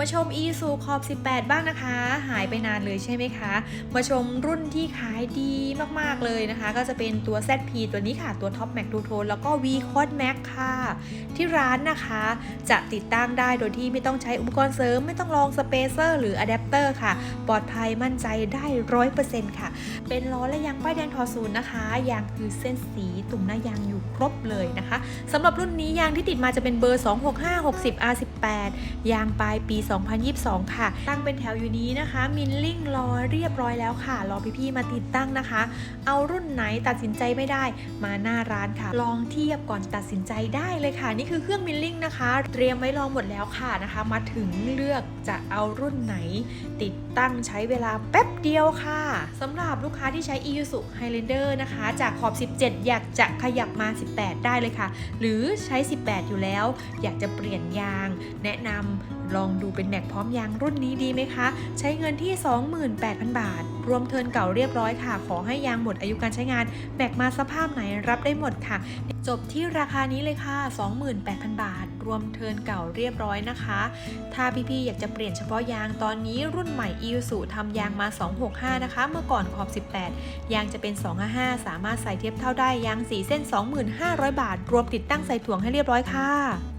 มาชม e s u ขอบ 18 บ้างนะคะ หายไปนานเลยใช่ไหมคะ มาชมรุ่นที่ขายดีมากๆเลยนะคะ ก็จะเป็นตัว ZP ตัวนี้ค่ะ ตัว Top Max Two Tone แล้วก็ V Quad Max ค่ะ ที่ร้านนะคะ จะติดตั้งได้โดยที่ไม่ต้องใช้อุปกรณ์เสริม ไม่ต้องลองสเปเซอร์หรืออะแดปเตอร์ค่ะ ปลอดภัยมั่นใจได้ร้อยเปอร์เซ็นต์ค่ะ เป็นล้อและยางป้ายแดงทอศูนย์นะคะ ยางคือเส้นสีตุ่มหน้ายางอยู่ครบเลยนะคะสำหรับรุ่นนี้ยางที่ติดมาจะเป็นเบอร์ 26560 R18 ยางปลายปี2022 ค่ะ ตั้งเป็นแถวอยู่นี้นะคะ มินลิ่งรอเรียบร้อยแล้วค่ะ รอพี่ๆมาติดตั้งนะคะ เอารุ่นไหนตัดสินใจไม่ได้มาหน้าร้านค่ะ ลองเทียบก่อนตัดสินใจได้เลยค่ะ นี่คือเครื่องมินลิ่งนะคะ เตรียมไว้ลองหมดแล้วค่ะนะคะ มาถึงเลือกจะเอารุ่นไหน ติดตั้งใช้เวลาแป๊บเดียวค่ะสำหรับลูกค้าที่ใช้ e u s u Highlander นะคะ จากขอบ 17 อยากจะขยับมา 18 ได้เลยค่ะ หรือใช้ 18 อยู่แล้ว อยากจะเปลี่ยนยาง แนะนำลองดูเป็นแม็กพร้อมยางรุ่นนี้ดีไหมคะ ใช้เงินที่ 28,000 บาท รวมเทินเก่าเรียบร้อยค่ะ ขอให้ยางหมดอายุการใช้งาน แม็กมาสภาพไหนรับได้หมดค่ะ จบที่ราคานี้เลยค่ะ 28,000 บาท รวมเทินเก่าเรียบร้อยนะคะ ถ้าพี่ๆอยากจะเปลี่ยนเฉพาะยางตอนนี้รุ่นใหม่ e u s u ทำยางมา 265 นะคะ เมื่อก่อนขอบ 18 ยางจะเป็น 255 สามารถใส่เทียบเท่าได้ยาง 4 เส้น 25,000บาท รวมติดตั้งใส่ถ่วงให้เรียบร้อยค่ะ